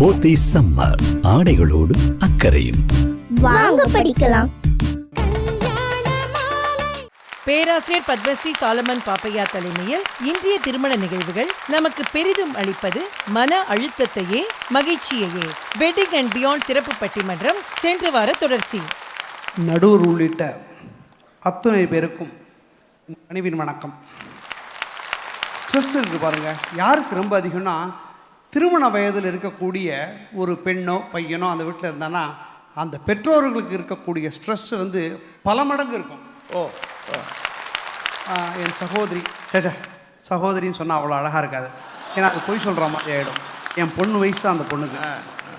போத்தி summer ஆடைகளோடு அக்கறையும். வாங்க படிக்கலாம். கல்யாண மாலை பேராசிரியர் பத்மஸ்ரீ சாலமன் பாப்பையா தலைமையில் இன்றைய திருமண நிகழ்வுகள் நமக்கு பெரிதும் அளிப்பது மன அழுத்தத்தையே மகிழ்ச்சியையே. வெட்டிங் அண்ட் பியாண்ட் சிறப்பு பட்டிமன்றம் சென்ற வார தொடர்ச்சி. நடுவர் உள்ளிட்ட அத்துணை பேருக்கும் பணிவின் வணக்கம். ஸ்ட்ரெஸ் இருக்குது பாருங்கள் யாருக்கு ரொம்ப அதிகம்னா திருமண வயதில் இருக்கக்கூடிய ஒரு பெண்ணோ பையனோ அந்த வீட்டில் இருந்தானா அந்த பெற்றோர்களுக்கு இருக்கக்கூடிய ஸ்ட்ரெஸ் வந்து பல மடங்கு இருக்கும். ஓ என் சகோதரி சேச்சா சகோதரின்னு சொன்னால் அவ்வளோ அழகாக இருக்காது. ஏன்னா அது பொய் சொல்கிற மாதிரி ஆகிடும் என் பொண்ணு வயசு அந்த பொண்ணுக்கு.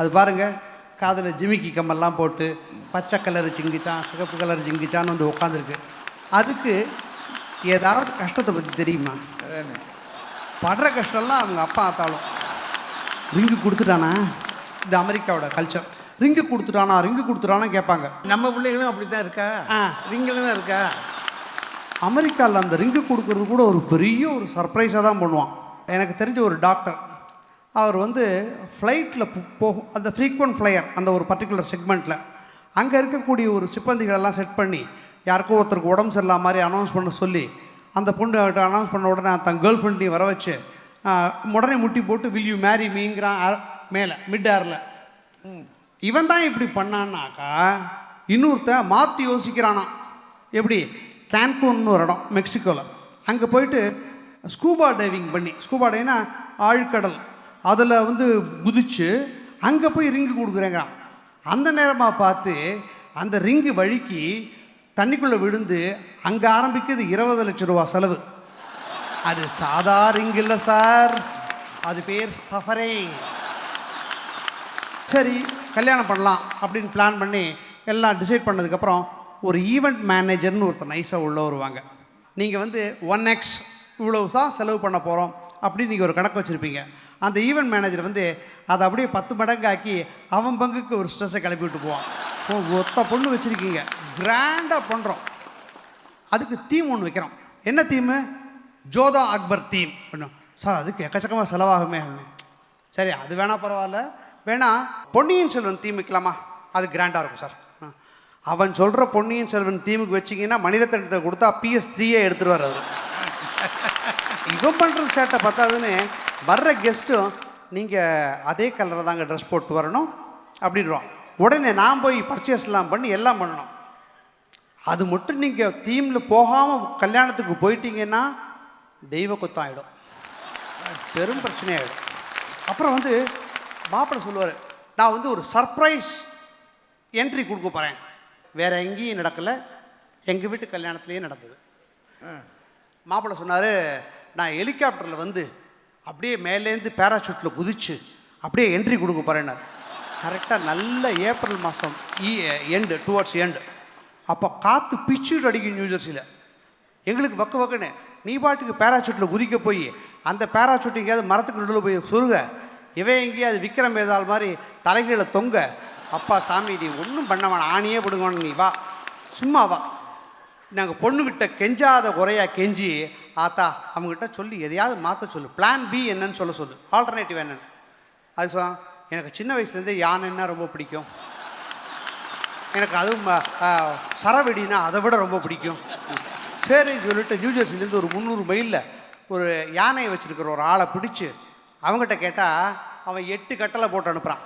அது பாருங்கள் காதில் ஜிமிக்கி கம்மெல்லாம் போட்டு பச்சை கலர் ஜிங்கிச்சான் சிகப்பு கலர் ஜிங்கிச்சான்னு வந்து உட்காந்துருக்கு அதுக்கு ஏதாவது கஷ்டத்தை பற்றி தெரியுமா? படுற கஷ்டம்லாம் அவங்க அப்பா ஆத்தாலும். ரிங்கு கொடுத்துட்டானா? இது அமெரிக்காவோட கல்ச்சர் ரிங்கு கொடுத்துட்டானா? ரிங்கு கொடுத்துட்டானா கேட்பாங்க நம்ம பிள்ளைகளும் அப்படி தான் இருக்கா? ஆ. ரிங்கில் தான் இருக்கா? அமெரிக்காவில் அந்த ரிங்கு கொடுக்கறது கூட ஒரு பெரிய ஒரு சர்ப்ரைஸாக தான் பண்ணுவான். எனக்கு தெரிஞ்ச ஒரு டாக்டர் அவர் வந்து ஃப்ளைட்டில் போகும் அந்த ஃப்ரீக்வெண்ட் ஃப்ளையர் அந்த ஒரு பர்டிகுலர் செக்மெண்ட்டில் அங்கே இருக்கக்கூடிய ஒரு சிப்பந்திகளெல்லாம் செட் பண்ணி யாருக்கோ ஒருத்தருக்கு உடம்பு சரியில்லாம மாதிரி அனௌன்ஸ் பண்ண சொல்லி அந்த பொண்ணு அனௌன்ஸ் பண்ண உடனே தன் கேர்ள் ஃப்ரெண்டையும் வர வச்சு உடனே முட்டி போட்டு வில் யூ மேரி மீங்கிறான் மேலே மிட் ஏரில் இவன் தான் இப்படி பண்ணான்னாக்கா இன்னொருத்தன் மாற்றி யோசிக்கிறானாம். எப்படி? கேன்கூன்னு ஒரு இடம் மெக்சிகோவில் அங்கே போயிட்டு ஸ்கூபா டைவிங் பண்ணி ஸ்கூபா டைவ்னா ஆழ்கடல். அதில் வந்து குதிச்சு அங்கே போய் ரிங்கு கொடுக்குறேங்கிறான். அந்த நேரமாக பார்த்து அந்த ரிங்கு வழுக்கி தண்ணிக்குள்ளே விழுந்து அங்கே ஆரம்பிக்குது இருபது லட்ச ரூபா செலவு. அது சாதா ரிங் இல்லை சார். அது பேர் சஃபரிங் சரி கல்யாணம் பண்ணலாம் அப்படின்னு பிளான் பண்ணி எல்லாம் டிசைட் பண்ணதுக்கப்புறம் ஒரு ஈவெண்ட் மேனேஜர்னு ஒருத்தர் நைஸாக உள்ளே வருவாங்க. நீங்கள் வந்து ஒன் எக்ஸ் இவ்வளவு தான் செலவு பண்ண போகிறோம் அப்படின்னு நீங்கள் ஒரு கணக்கு வச்சுருப்பீங்க. அந்த ஈவெண்ட் மேனேஜர் வந்து அதை அப்படியே பத்து மடங்கு ஆக்கி அவன் பங்குக்கு ஒரு ஸ்ட்ரெஸ்ஸை கிளப்பி விட்டு போவான். ஓ, ஒத்த பொண்ணு வச்சுருக்கீங்க. கிராண்டாக பண்ணுறோம் அதுக்கு தீம் ஒன்று வைக்கிறோம். என்ன தீமு ஜோதா அக்பர் தீம். அப்படின்னா சார் அதுக்கு எக்கச்சக்கமாக செலவாகுமே. அப்படின்னு. சரி அது வேணால் பரவாயில்ல. வேணா பொன்னியின் செல்வன் தீம் வைக்கலாமா? அது கிராண்டாக இருக்கும் சார். அவன் சொல்கிற பொன்னியின் செல்வன் தீமுக்கு வச்சிங்கன்னா மணிரத்னத்தை கொடுத்தா பிஎஸ் த்ரீயே எடுத்துருவார் அவர் இவன் பண்ணுற சேட்டை பார்த்தாதுன்னு வர்ற கெஸ்ட்டும் நீங்கள் அதே கலரில் தாங்க ட்ரெஸ் போட்டு வரணும் அப்படின்றோம் உடனே நான் போய் பர்ச்சேஸ்லாம் பண்ணி எல்லாம் பண்ணணும். அது மட்டும் நீங்கள் தீமில் போகாமல் கல்யாணத்துக்கு போயிட்டீங்கன்னா தெய்வ குத்தம் ஆகிடும் பெரும் பிரச்சனையாயிடும். அப்புறம் வந்து மாப்பிள்ளை சொல்லுவார் நான் வந்து ஒரு சர்ப்ரைஸ் என்ட்ரி கொடுக்க போகிறேன் வேற எங்கேயும் நடக்கலை. எங்கள் வீட்டு கல்யாணத்துலேயே நடந்தது. மாப்பிள்ளை சொன்னார் நான் ஹெலிகாப்டரில் வந்து அப்படியே மேலேருந்து பேராசூட்டில் குதிச்சு அப்படியே என்ட்ரி கொடுக்க போகிறேன்னார் கரெக்டாக நல்ல ஏப்ரல் மாதம் எண்டு டுவர்ட்ஸ் எண்டு அப்போ காற்று பிச்சுட்டு அடிக்கும் நியூஜெர்சியில் எங்களுக்கு பக்க பக்கன்னு நீ பாட்டுக்கு பேராசூட்டில் குதிக்க போய் அந்த பேராசூட் எங்கேயாவது மரத்துக்கு நடுவில் போய் சுருங்க இவன் எங்கேயாவது விக்ரம் வேதாள் மாதிரி தலைகீழ தொங்க. அப்பா சாமி நீ ஒன்றும் பண்ண வேணாம். ஆணியே பிடுங்கணும் நீ வா. சும்மா வா. நாங்கள் பொண்ணுக்கிட்ட கெஞ்சாத குறையாக கெஞ்சி ஆத்தா அவங்ககிட்ட சொல்லி எதையாவது மாற்ற சொல்லு. பிளான் பி என்னன்னு சொல்ல சொல்லு. ஆல்டர்னேட்டிவ் என்னன்னு. அது சொல் எனக்கு சின்ன வயசுலேருந்தே யானைன்னா ரொம்ப பிடிக்கும். எனக்கு அதுவும் சரவெடினா அதை விட ரொம்ப பிடிக்கும். சரின்னு சொல்லிட்டு நியூஜெர்சிலேருந்து ஒரு முந்நூறு மைலில் ஒரு யானையை வச்சுருக்கிற ஒரு ஆளை பிடிச்சி அவங்ககிட்ட கேட்டால் அவன் எட்டு கட்டளை போட்டு அனுப்புகிறான்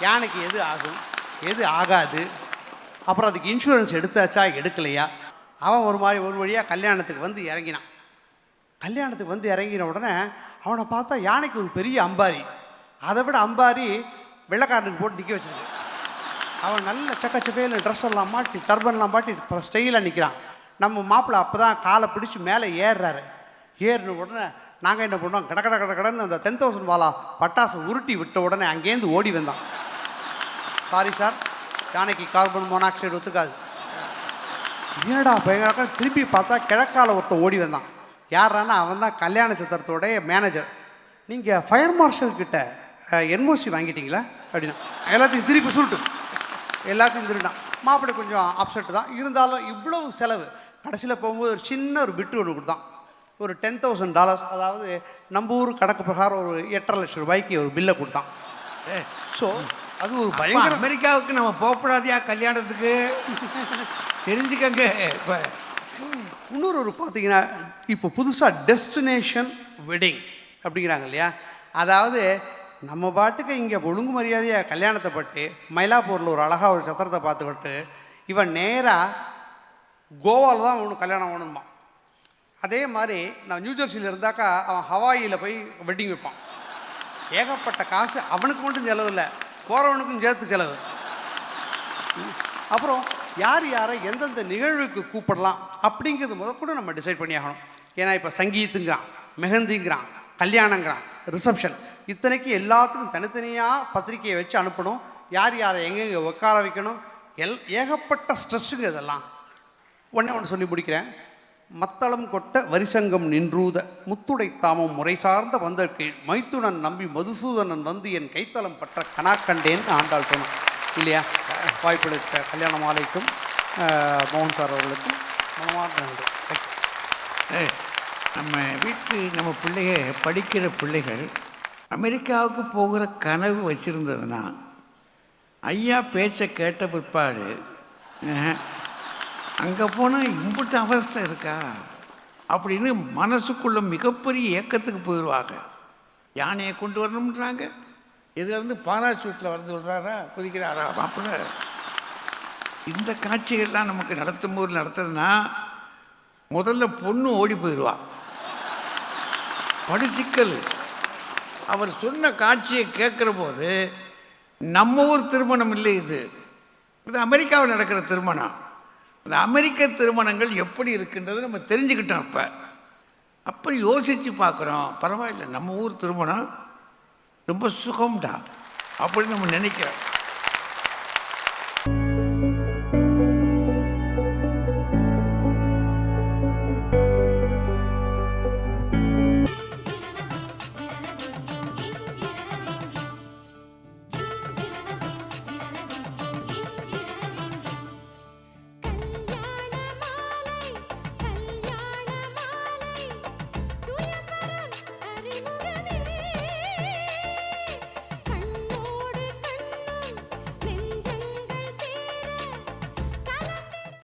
யானைக்கு எது ஆகும்? எது ஆகாது? அப்புறம் அதுக்கு இன்சூரன்ஸ் எடுத்தாச்சா? எடுக்கலையா? அவன் ஒரு மாதிரி ஒரு வழியாக கல்யாணத்துக்கு வந்து இறங்கினான். கல்யாணத்துக்கு வந்து இறங்கின உடனே அவனை பார்த்தா யானைக்கு ஒரு பெரிய அம்பாரி. அதை விட அம்பாரி வெள்ளக்காரனுக்கு போட்டு நிற்க வச்சிருக்கு. அவன் நல்ல சக்கச்சக்கையில் ட்ரெஸ் எல்லாம் மாட்டி டர்பன்லாம் மாட்டி அப்புறம் ஸ்டைலாக நிற்கிறான் நம்ம மாப்பிள்ளை அப்போ தான் காலை பிடிச்சி மேலே ஏறுறாரு. ஏறின உடனே நாங்கள் என்ன பண்ணோம்? கட கட கட கடன்னு அந்த டென் தௌசண்ட் வாலா பட்டாசு உருட்டி விட்ட உடனே அங்கேருந்து ஓடி வந்தான். சாரி சார் யானைக்கு கார்பன் மோனாக்சைடு ஒத்துக்காது. என்னடா பயங்கர திருப்பி பார்த்தா கிழக்கால ஒருத்தன் ஓடி வந்தான். யாரானா அவன் தான் கல்யாண சித்திரத்தோடைய மேனேஜர் நீங்கள் ஃபயர் மார்ஷல் கிட்ட என்ஓசி வாங்கிட்டீங்களா? அப்படின்னா எல்லாத்தையும் திருப்பி சுருட்டு எல்லாத்தையும் திருடான் மாப்பிள்ளை கொஞ்சம் அப்செட் தான். இருந்தாலும் இவ்வளவு செலவு கடைசியில் போகும்போது ஒரு சின்ன ஒரு பிட்டு ஒன்று கொடுத்தான். ஒரு டென் தௌசண்ட் டாலர்ஸ் அதாவது நம்ம ஊர் கணக்கு பிரகாரம் ஒரு எட்டரை லட்சம் ரூபாய்க்கு ஒரு பில்லை கொடுத்தான். ஸோ அது ஒரு பயங்கர அமெரிக்காவுக்கு நம்ம போகக்கூடாதியா கல்யாணத்துக்கு? தெரிஞ்சுக்கங்க. இப்போ இன்னொரு ஒரு பார்த்தீங்கன்னா இப்போ புதுசாக டெஸ்டினேஷன் வெட்டிங் அப்படிங்கிறாங்க இல்லையா? அதாவது நம்ம பாட்டுக்கு இங்கே ஒழுங்கு மரியாதையாக கல்யாணத்தை பட்டு மயிலாப்பூரில் ஒரு அழகாக ஒரு சத்திரத்தை பார்த்துக்கிட்டு இவன் நேராக கோவாவில் தான் அவனுக்கு கல்யாணம் ஆகணுமா அதே மாதிரி நான் நியூஜெர்சியில் இருந்தாக்கா அவன் ஹவாயில் போய் வெட்டிங் வைப்பான். ஏகப்பட்ட காசு அவனுக்கு மட்டும் செலவு இல்லை போகிறவனுக்கும் சேர்த்து செலவு. அப்புறம் யார் யாரை எந்தெந்த நிகழ்வுக்கு கூப்பிடலாம் அப்படிங்கிறது முத கூட நம்ம டிசைட் பண்ணி ஆகணும். ஏன்னா இப்போ சங்கீத்துங்கிறான் மெஹந்திங்கிறான் கல்யாணங்கிறான் ரிசப்ஷன் இத்தனைக்கு எல்லாத்துக்கும் தனித்தனியாக பத்திரிக்கையை வச்சு அனுப்பணும். யார் யாரை எங்கெங்கே உட்கார வைக்கணும்? எல் ஏகப்பட்ட ஸ்ட்ரெஸ்ஸுங்க இதெல்லாம். ஒன்றே ஒன்று சொல்லி முடிக்கிறேன். மத்தளம் கொட்ட வரிசங்கம் நின்றூத முத்துடை தாமம் முறை சார்ந்த வந்தற்கு மைத்துனன் நம்பி மதுசூதனன் வந்து என் கைத்தளம் பற்ற கனாக்கண்டேன் ஆண்டாள் சொன்னான் இல்லையா? வாய்ப்பளித்த கல்யாண மாலைக்கும் மோகன் சார் அவர்களுக்கும் மனமார்ந்த நன்றி. நம்ம வீட்டு நம்ம பிள்ளைய படிக்கிற பிள்ளைகள் அமெரிக்காவுக்கு போகிற கனவு வச்சுருந்ததுன்னா ஐயா பேச்சை கேட்ட பிற்பாடு அங்கே போனால் இம்புட்டு அவஸ்தை இருக்கா? அப்படின்னு மனசுக்குள்ள மிகப்பெரிய ஏக்கத்துக்கு போயிடுவாங்க யானையை கொண்டு வரணுன்றாங்க இதுலேருந்து பாராசூட்டில் வந்து விடுறாரா? குதிக்கிறாரா? அப்புறம் இந்த காட்சிகள்லாம் நமக்கு நடத்தும் போது நடத்துறதுனா முதல்ல பொண்ணு ஓடி போயிடுவா படிச்சிக்கல் அவர் சொன்ன காட்சியை கேட்குற போது நம்ம ஊர் திருமணம் இல்லை இது. இது அமெரிக்காவில் நடக்கிற திருமணம். இந்த அமெரிக்க திருமணங்கள் எப்படி இருக்குன்றது நம்ம தெரிஞ்சுக்கிட்டோம் அப்போ. அப்போ யோசித்து பார்க்குறோம் பரவாயில்ல நம்ம ஊர் திருமணம் ரொம்ப சுகம்டா அப்படின்னு நம்ம நினைக்கிறோம்.